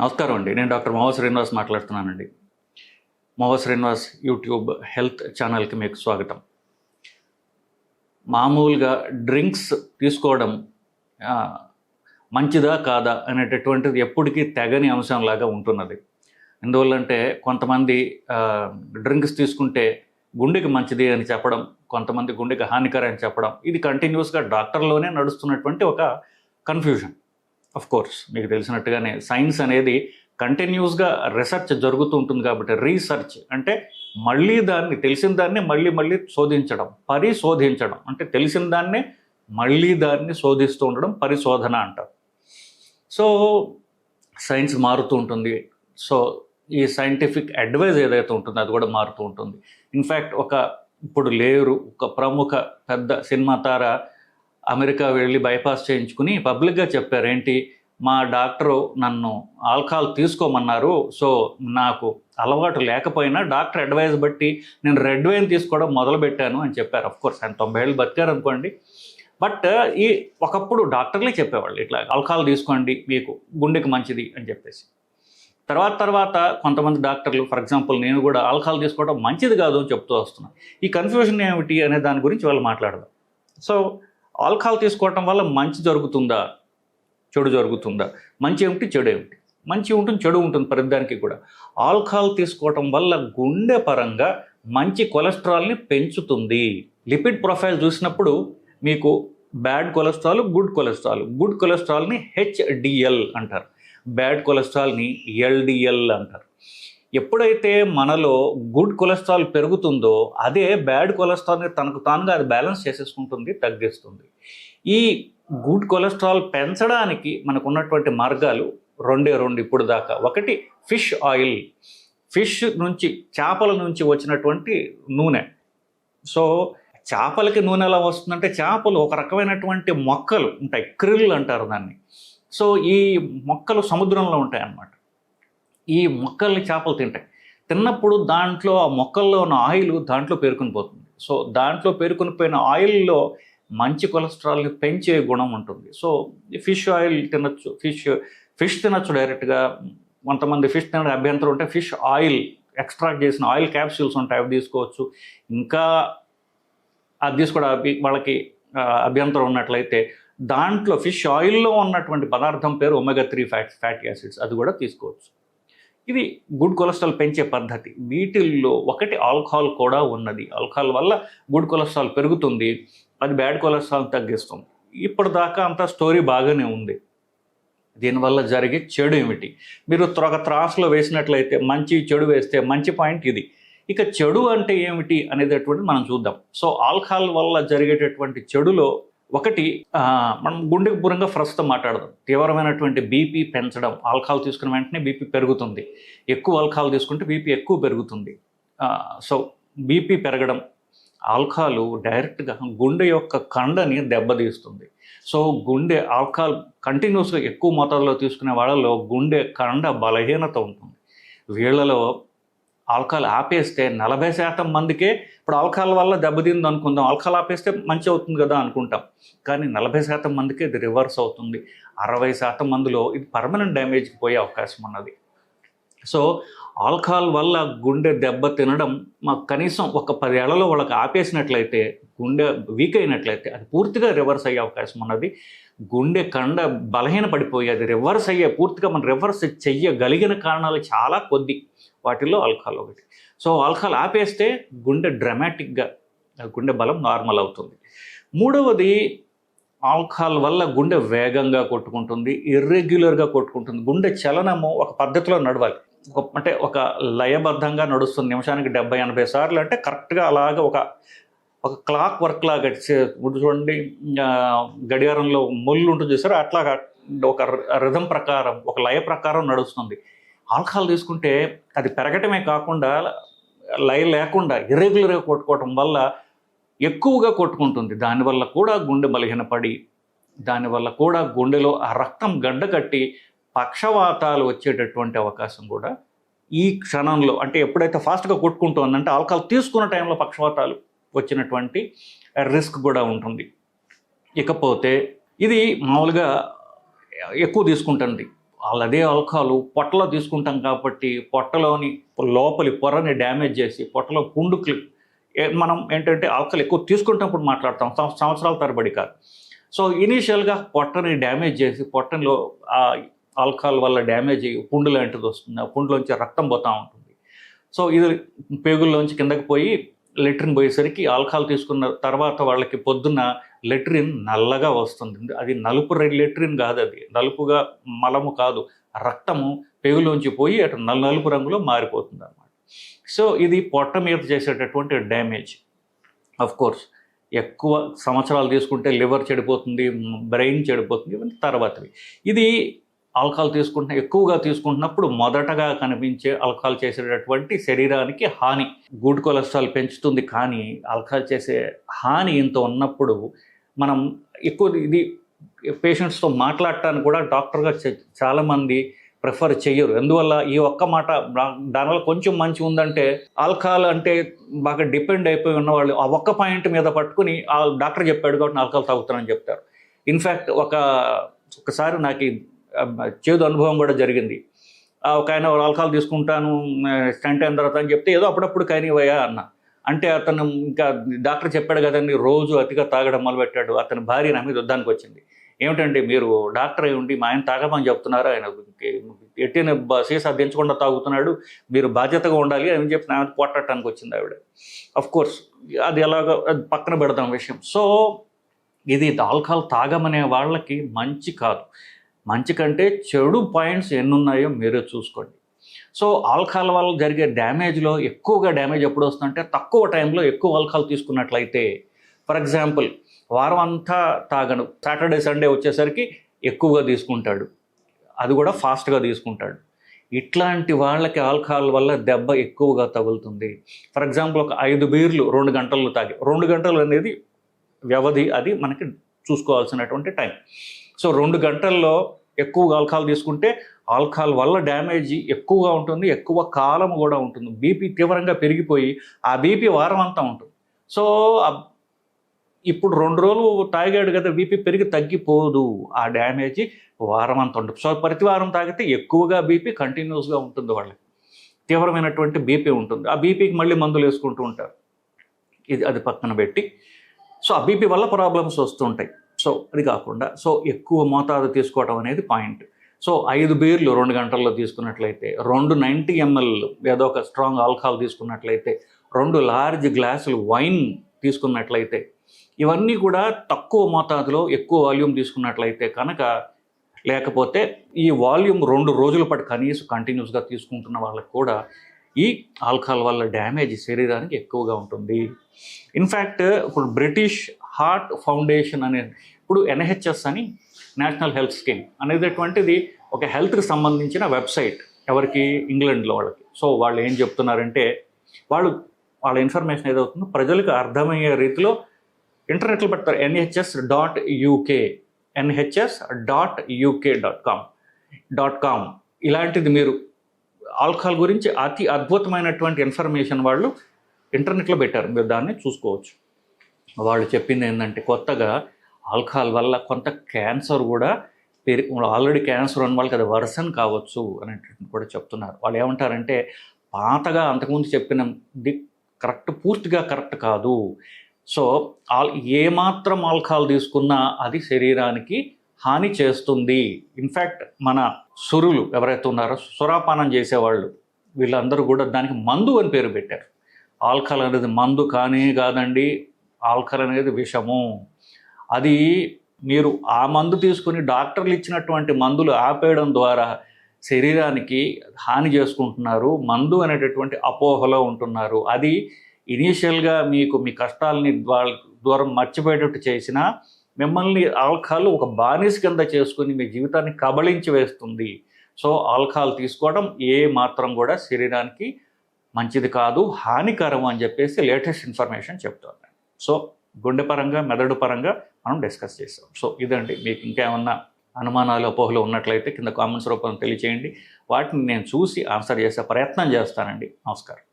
నమస్కారం అండి. నేను డాక్టర్ మోహ శ్రీనివాస్ మాట్లాడుతున్నానండి. మోహ శ్రీనివాస్ యూట్యూబ్ హెల్త్ ఛానల్కి మీకు స్వాగతం. మామూలుగా డ్రింక్స్ తీసుకోవడం మంచిదా కాదా అనేటటువంటిది ఎప్పటికీ తెగని అంశంలాగా ఉంటున్నది. ఎందువల్లంటే కొంతమంది డ్రింక్స్ తీసుకుంటే గుండెకి మంచిది అని చెప్పడం కొంతమంది గుండెకి హానికరం అని చెప్పడం ఇది కంటిన్యూస్గా డాక్టర్లోనే నడుస్తున్నటువంటి ఒక కన్ఫ్యూజన్ అఫ్ కోర్స్ మీకు తెలిసినట్టుగానే సైన్స్ అనేది కంటిన్యూస్గా రీసెర్చ్ జరుగుతూ ఉంటుంది కాబట్టి రీసెర్చ్ అంటే మళ్ళీ దాన్ని తెలిసిన దాన్ని మళ్ళీ మళ్ళీ శోధించడం పరిశోధించడం. అంటే తెలిసిన దాన్నే మళ్ళీ దాన్ని శోధిస్తూ ఉండడం పరిశోధన అంటారు. సో సైన్స్ మారుతూ ఉంటుంది. సో ఈ సైంటిఫిక్ అడ్వైజ్ ఏదైతే ఉంటుందో అది కూడా మారుతూ ఉంటుంది. ఇన్ఫ్యాక్ట్ ఒక ఇప్పుడు లేరు ఒక ప్రముఖ పెద్ద సినిమా తార అమెరికా వెళ్ళి బైపాస్ చేయించుకుని పబ్లిక్గా చెప్పారు ఏంటి మా డాక్టరు నన్ను ఆల్కహాల్ తీసుకోమన్నారు సో నాకు అలవాటు లేకపోయినా డాక్టర్ అడ్వైజ్ బట్టి నేను రెడ్ వైన్ తీసుకోవడం మొదలుపెట్టాను అని చెప్పారు. అఫ్ కోర్స్ ఆయన తొంభై ఏళ్ళు బతికారు అనుకోండి. బట్ ఈ ఒకప్పుడు డాక్టర్లే చెప్పేవాళ్ళు ఇట్లా ఆల్కహాల్ తీసుకోండి మీకు గుండెకి మంచిది అని చెప్పేసి. తర్వాత తర్వాత కొంతమంది డాక్టర్లు ఫర్ ఎగ్జాంపుల్ నేను కూడా ఆల్కహాల్ తీసుకోవడం మంచిది కాదు అని చెప్తూ వస్తున్నాను ఈ కన్ఫ్యూజన్ ఏమిటి అనే దాని గురించి వాళ్ళు మాట్లాడదాం. సో ఆల్కహాల్ తీసుకోవటం వల్ల మంచి జరుగుతుందా? చెడు జరుగుతుందా? మంచి ఏమిటి? చెడు ఏమిటి? మంచి ఉంటుంది చెడు ఉంటుంది ప్రతిదానికి కూడా. ఆల్కహాల్ తీసుకోవటం వల్ల గుండె పరంగా మంచి కొలెస్ట్రాల్ని పెంచుతుంది. లిపిడ్ ప్రొఫైల్ చూసినప్పుడు మీకు bad cholesterol good cholesterol. Good కొలెస్ట్రాల్ని HDL అంటారు. బ్యాడ్ కొలెస్ట్రాల్ని ఎల్డిఎల్ అంటారు. ఎప్పుడైతే మనలో గుడ్ కొలెస్ట్రాల్ పెరుగుతుందో అదే బ్యాడ్ కొలెస్ట్రాల్ని తనకు తానుగా అది బ్యాలెన్స్ చేసేసుకుంటుంది తగ్గిస్తుంది. ఈ గుడ్ కొలెస్ట్రాల్ పెంచడానికి మనకు ఉన్నటువంటి మార్గాలు రెండే రెండు ఇప్పుడు దాకా. ఒకటి ఫిష్ ఆయిల్. ఫిష్ నుంచి చేపల నుంచి వచ్చినటువంటి నూనె. సో చేపలకి నూనె ఎలా వస్తుందంటే చేపలు ఒక రకమైనటువంటి మొక్కలు ఉంటాయి క్రిల్ అంటారు దాన్ని. సో ఈ మొక్కలు సముద్రంలో ఉంటాయి అన్నమాట ఈ మొక్కల్ని చేపలు తింటాయి. తిన్నప్పుడు దాంట్లో ఆ మొక్కల్లో ఉన్న ఆయిల్ దాంట్లో పేరుకుని పోతుంది. సో దాంట్లో పేరుకుని పోయిన ఆయిల్లో మంచి కొలెస్ట్రాల్ని పెంచే గుణం ఉంటుంది. సో ఫిష్ ఆయిల్ తినొచ్చు ఫిష్ ఫిష్ తినొచ్చు డైరెక్ట్గా. కొంతమంది ఫిష్ తినడానికి అభ్యంతరం ఉంటే ఫిష్ ఆయిల్ ఎక్స్ట్రాక్ట్ చేసిన ఆయిల్ క్యాప్సూల్స్ ఉంటాయి అవి తీసుకోవచ్చు. ఇంకా అది తీసుకోవడం వాళ్ళకి అభ్యంతరం ఉన్నట్లయితే దాంట్లో ఫిష్ ఆయిల్లో ఉన్నటువంటి పదార్థం పేరు omega three fat fatty acids అది కూడా తీసుకోవచ్చు. ఇది గుడ్ కొలెస్ట్రాల్ పెంచే పద్ధతి. వీటిల్లో ఒకటి ఆల్కహాల్ కూడా ఉన్నది. ఆల్కహాల్ వల్ల గుడ్ కొలెస్ట్రాల్ పెరుగుతుంది అది బ్యాడ్ కొలెస్ట్రాల్ తగ్గిస్తుంది. ఇప్పటిదాకా అంత స్టోరీ బాగానే ఉంది. దీనివల్ల జరిగే చెడు ఏమిటి? మీరు త్రొక త్రాసులో వేసినట్లయితే మంచి చెడు వేస్తే మంచి పాయింట్ ఇది. ఇక చెడు అంటే ఏమిటి అనేటటువంటి మనం చూద్దాం. సో ఆల్కహాల్ వల్ల జరిగేటటువంటి చెడులో ఒకటి మనం గుండెకు పూరంగా ప్రస్తుతం మాట్లాడదాం. తీవ్రమైనటువంటి బీపీ పెంచడం ఆల్కహాల్ తీసుకున్న వెంటనే బీపీ పెరుగుతుంది. ఎక్కువ ఆల్కహాల్ తీసుకుంటే బీపీ ఎక్కువ పెరుగుతుంది. సో బీపీ పెరగడం ఆల్కహాల్ డైరెక్ట్గా గుండె యొక్క కండని దెబ్బతీస్తుంది. సో గుండె ఆల్కహాల్ కంటిన్యూస్గా ఎక్కువ మోతాదులో తీసుకునే వాళ్ళలో గుండె కండ బలహీనత ఉంటుంది. వీళ్ళలో ఆల్కహాల్ ఆపేస్తే నలభై శాతం మందికే ఇప్పుడు ఆల్కహాల్ వల్ల దెబ్బతింది అనుకుందాం. ఆల్కహాల్ ఆపేస్తే మంచి అవుతుంది కదా అనుకుంటాం. కానీ నలభై శాతం మందికి ఇది రివర్స్ అవుతుంది. అరవై శాతం మందిలో ఇది పర్మనెంట్ డ్యామేజ్కి పోయే అవకాశం ఉన్నది. సో ఆల్కహాల్ వల్ల గుండె దెబ్బ తినడం మాకు కనీసం ఒక పదేళ్ళలో వాళ్ళకి ఆపేసినట్లయితే గుండె వీక్ అయినట్లయితే అది పూర్తిగా రివర్స్ అయ్యే అవకాశం ఉన్నది. గుండె కండ బలహీన పడిపోయి అది రివర్స్ అయ్యే పూర్తిగా మనం రివర్స్ చెయ్యగలిగిన కారణాలు చాలా కొద్ది. వాటిల్లో ఆల్కహాల్ ఒకటి. సో ఆల్కహాల్ ఆపేస్తే గుండె డ్రమాటిక్గా గుండె బలం నార్మల్ అవుతుంది. మూడవది ఆల్కహాల్ వల్ల గుండె వేగంగా కొట్టుకుంటుంది ఇర్రెగ్యులర్గా కొట్టుకుంటుంది. గుండె చలనము ఒక పద్ధతిలో నడవాలి. ఒక అంటే ఒక లయబద్ధంగా నడుస్తుంది. నిమిషానికి డెబ్బై ఎనభై సార్లు అంటే కరెక్ట్గా అలాగా ఒక ఒక క్లాక్ వర్క్ లాగా చూడండి గడియారంలో ముళ్ళు ఉంటుంది చూసారు? అట్లాగా ఒక రిధం ప్రకారం ఒక లయ ప్రకారం నడుస్తుంది. ఆల్కహాల్ తీసుకుంటే అది పెరగటమే కాకుండా లయ లేకుండా ఇర్రెగ్యులర్గా కొట్టుకోవటం వల్ల ఎక్కువగా కొట్టుకుంటుంది. దానివల్ల కూడా గుండె బలహీనపడి దానివల్ల కూడా గుండెలో ఆ రక్తం గడ్డ కట్టి పక్షవాతాలు వచ్చేటటువంటి అవకాశం కూడా ఈ క్షణంలో అంటే ఎప్పుడైతే ఫాస్ట్గా కొట్టుకుంటుందంటే ఆల్కహాల్ తీసుకున్న టైంలో పక్షవాతాలు వచ్చినటువంటి రిస్క్ కూడా ఉంటుంది. ఇకపోతే ఇది మామూలుగా ఎక్కువ తీసుకుంటుంది. అదే ఆల్కహాల్ పొట్టలో తీసుకుంటాం కాబట్టి పొట్టలోని లోపలి పొరని డ్యామేజ్ చేసి పొట్టలో పుండుకి ఏ- మనం ఏంటంటే ఆల్కహాల్ ఎక్కువ తీసుకుంటున్నప్పుడు మాట్లాడతాం సంవత్సరాల తరబడి కాదు. సో ఇనీషియల్గా పొట్టని డ్యామేజ్ చేసి పొట్టలో ఆ ఆల్కహాల్ వల్ల డ్యామేజ్ అయ్యి పుండు లాంటిది వస్తుంది. ఆ పుండులోంచి రక్తం పోతూ ఉంటుంది. సో ఇది పేగుల్లోంచి కిందకి పోయి లెట్రిన్ పోయేసరికి ఆల్కహాల్ తీసుకున్న తర్వాత వాళ్ళకి పొద్దున్న లెట్రిన్ నల్లగా వస్తుంది. అది నలుపు రె- లెట్రిన్ కాదు అది. నలుపుగా మలము కాదు. రక్తము పేగులోంచి పోయి అటు నలుపు రంగులో మారిపోతుంది అనమాట సో ఇది పొట్ట మీద చేసేటటువంటి డ్యామేజ్. అఫ్ కోర్స్ ఎక్కువ సంవత్సరాలు తీసుకుంటే లివర్ చెడిపోతుంది బ్రెయిన్ చెడిపోతుంది ఇవన్నీ తర్వాతవి. ఇది ఆల్కహాల్ తీసుకుంటున్న ఎక్కువగా తీసుకుంటున్నప్పుడు మొదటగా కనిపించే ఆల్కహాల్ చేసేటటువంటి శరీరానికి హాని. గుడ్ కొలెస్ట్రాల్ పెంచుతుంది కానీ ఆల్కహాల్ చేసే హాని ఇంత ఉన్నప్పుడు మనం ఎక్కువ ఇది పేషెంట్స్తో మాట్లాడటానికి కూడా డాక్టర్గా చాలామంది ప్రిఫర్ చెయ్యరు. ఎందువల్ల ఈ ఒక్క మాట దానివల్ల కొంచెం మంచి ఉందంటే ఆల్కహాల్ అంటే బాగా డిపెండ్ అయిపోయి ఉన్న వాళ్ళు ఆ ఒక్క పాయింట్ మీద పట్టుకుని ఆ డాక్టర్ చెప్పాడు కాబట్టి ఆల్కహాల్ తాగుతానని చెప్తారు. ఇన్ఫ్యాక్ట్ ఒక ఒకసారి నాకు చేదు అనుభవం కూడా జరిగింది. ఆ, ఒక ఆయన ఆల్కహాల్ తీసుకుంటాను స్టంట్ అయిన తర్వాత అని చెప్తే ఏదో అప్పుడప్పుడు కైనివయ్యా అన్నా. అంటే అతను ఇంకా డాక్టర్ చెప్పాడు కదండి రోజు అతిగా తాగడం మొదలుపెట్టాడు. అతని భార్య నా మీద యుద్ధానికి వచ్చింది ఏమిటండి మీరు డాక్టర్ అయి ఉండి మా ఆయన తాగమని చెప్తున్నారు? ఆయన ఎట్టిన సీసా దించకుండా తాగుతున్నాడు. మీరు బాధ్యతగా ఉండాలి అని చెప్పి నా మీద పోట్లాడటానికి వచ్చింది ఆవిడ. అఫ్ కోర్స్ అది ఎలాగో అది పక్కన పెడదాం విషయం. సో ఇది ఆల్కహాల్ తాగమనే వాళ్ళకి మంచి కాదు. మంచి కంటే చెడు పాయింట్స్ ఎన్ని ఉన్నాయో మీరే చూసుకోండి. సో ఆల్కహాల్ వల్ల జరిగే డ్యామేజ్లో ఎక్కువగా డ్యామేజ్ ఎప్పుడు వస్తుందంటే తక్కువ టైంలో ఎక్కువ ఆల్కహాల్ తీసుకున్నట్లయితే. ఫర్ ఎగ్జాంపుల్ వారం అంతా తాగను. సాటర్డే సండే వచ్చేసరికి ఎక్కువగా తీసుకుంటాడు. అది కూడా ఫాస్ట్గా తీసుకుంటాడు. ఇట్లాంటి వాళ్ళకి ఆల్కహాల్ వల్ల దెబ్బ ఎక్కువగా తగులుతుంది. ఫర్ ఎగ్జాంపుల్ ఒక ఐదు బీర్లు రెండు గంటలు తాగి రెండు గంటలు అనేది వ్యవధి అది మనకి చూసుకోవాల్సినటువంటి టైం. సో రెండు గంటల్లో ఎక్కువ ఆల్కహాల్ తీసుకుంటే ఆల్కహాల్ వల్ల డ్యామేజ్ ఎక్కువగా ఉంటుంది ఎక్కువ కాలం కూడా ఉంటుంది. బీపీ తీవ్రంగా పెరిగిపోయి ఆ బీపీ వారం అంతా ఉంటుంది. సో ఇప్పుడు రెండు రోజులు తాగాడు కదా బీపీ పెరిగి తగ్గిపోదు. ఆ డ్యామేజ్ వారం అంతా ఉంటుంది. సో ప్రతి వారం తాగితే ఎక్కువగా బీపీ కంటిన్యూస్గా ఉంటుంది వాళ్ళకి. తీవ్రమైనటువంటి బీపీ ఉంటుంది. ఆ బీపీకి మళ్ళీ మందులు వేసుకుంటూ ఉంటారు. ఇది అది పక్కన పెట్టి. సో ఆ బీపీ వల్ల ప్రాబ్లమ్స్ వస్తుంటాయి సో అది కాకుండా సో ఎక్కువ మోతాదు తీసుకోవడం అనేది పాయింట్. సో ఐదు బీర్లు రెండు గంటల్లో తీసుకున్నట్లయితే రెండు నైంటీ ఎంఎల్ ఏదో ఒక స్ట్రాంగ్ ఆల్కహాల్ తీసుకున్నట్లయితే రెండు లార్జ్ గ్లాసులు వైన్ తీసుకున్నట్లయితే ఇవన్నీ కూడా తక్కువ మోతాదులో ఎక్కువ వాల్యూమ్ తీసుకున్నట్లయితే కనుక లేకపోతే ఈ వాల్యూమ్ రెండు రోజుల పాటు కనీసం కంటిన్యూస్గా తీసుకుంటున్న వాళ్ళకి కూడా ఈ ఆల్కహాల్ వల్ల డ్యామేజ్ శరీరానికి ఎక్కువగా ఉంటుంది. ఇన్ఫ్యాక్ట్ ఇప్పుడు బ్రిటిష్ హార్ట్ ఫౌండేషన్ అనేది ఇప్పుడు ఎన్హెచ్ఎస్ అని నేషనల్ హెల్త్ స్కీమ్ అనేటటువంటిది ఒక హెల్త్కి సంబంధించిన వెబ్సైట్ ఎవరికి? ఇంగ్లాండ్లో వాళ్ళకి. సో వాళ్ళు ఏం చెప్తున్నారంటే వాళ్ళు వాళ్ళ ఇన్ఫర్మేషన్ ఏదవుతుందో ప్రజలకు అర్థమయ్యే రీతిలో ఇంటర్నెట్లో పెడతారు. NHS dot UK. NHS dot UK dot com. Dot com. ఇలాంటిది మీరు ఆల్కహాల్ గురించి అతి అద్భుతమైనటువంటి ఇన్ఫర్మేషన్ వాళ్ళు ఇంటర్నెట్లో పెట్టారు. మీరు దాన్ని చూసుకోవచ్చు. వాళ్ళు చెప్పింది ఏంటంటే కొత్తగా ఆల్కహాల్ వల్ల కొంత క్యాన్సర్ కూడా పెరి ఆల్రెడీ క్యాన్సర్ ఉన్న వాళ్ళకి అది వర్సన్ కావచ్చు అనేటువంటి కూడా చెప్తున్నారు. వాళ్ళు ఏమంటారంటే పాతగా అంతకుముందు చెప్పిన ది కరెక్ట్ పూర్తిగా కరెక్ట్ కాదు. సో ఆల్ ఏమాత్రం ఆల్కహాల్ తీసుకున్నా అది శరీరానికి హాని చేస్తుంది. ఇన్ఫ్యాక్ట్ మన సురులు ఎవరైతే ఉన్నారో సురాపానం చేసేవాళ్ళు వీళ్ళందరూ కూడా దానికి మందు అని పేరు పెట్టారు. ఆల్కహాల్ అనేది మందు కానీ కాదండి ఆల్కర్ అనేది విషము. అది మీరు ఆ మందు తీసుకుని డాక్టర్లు ఇచ్చినటువంటి మందులు ఆపేయడం ద్వారా శరీరానికి హాని చేసుకుంటున్నారు మందు అనేటటువంటి అపోహలో ఉంటున్నారు. అది ఇనీషియల్గా మీకు మీ కష్టాలని ద్వారా దూరం మర్చిపోయేటట్టు చేసినా మిమ్మల్ని ఆల్కహాల్ ఒక బానిస కింద చేసుకుని మీ జీవితాన్ని కబళించి వేస్తుంది. సో ఆల్కహాల్ తీసుకోవడం ఏ మాత్రం కూడా శరీరానికి మంచిది కాదు హానికరం అని చెప్పేసి లేటెస్ట్ ఇన్ఫర్మేషన్ చెప్తాను సో గుండె పరంగా మెదడు పరంగా మనం డిస్కస్ చేసాం సో ఇదండి మీకు ఇంకేమన్నా అనుమానాలు అపోహలు ఉన్నట్లయితే కింద కామెంట్స్ రూపంలో తెలియచేయండి. వాటిని నేను చూసి ఆన్సర్ చేసే ప్రయత్నం చేస్తానండి. నమస్కారం.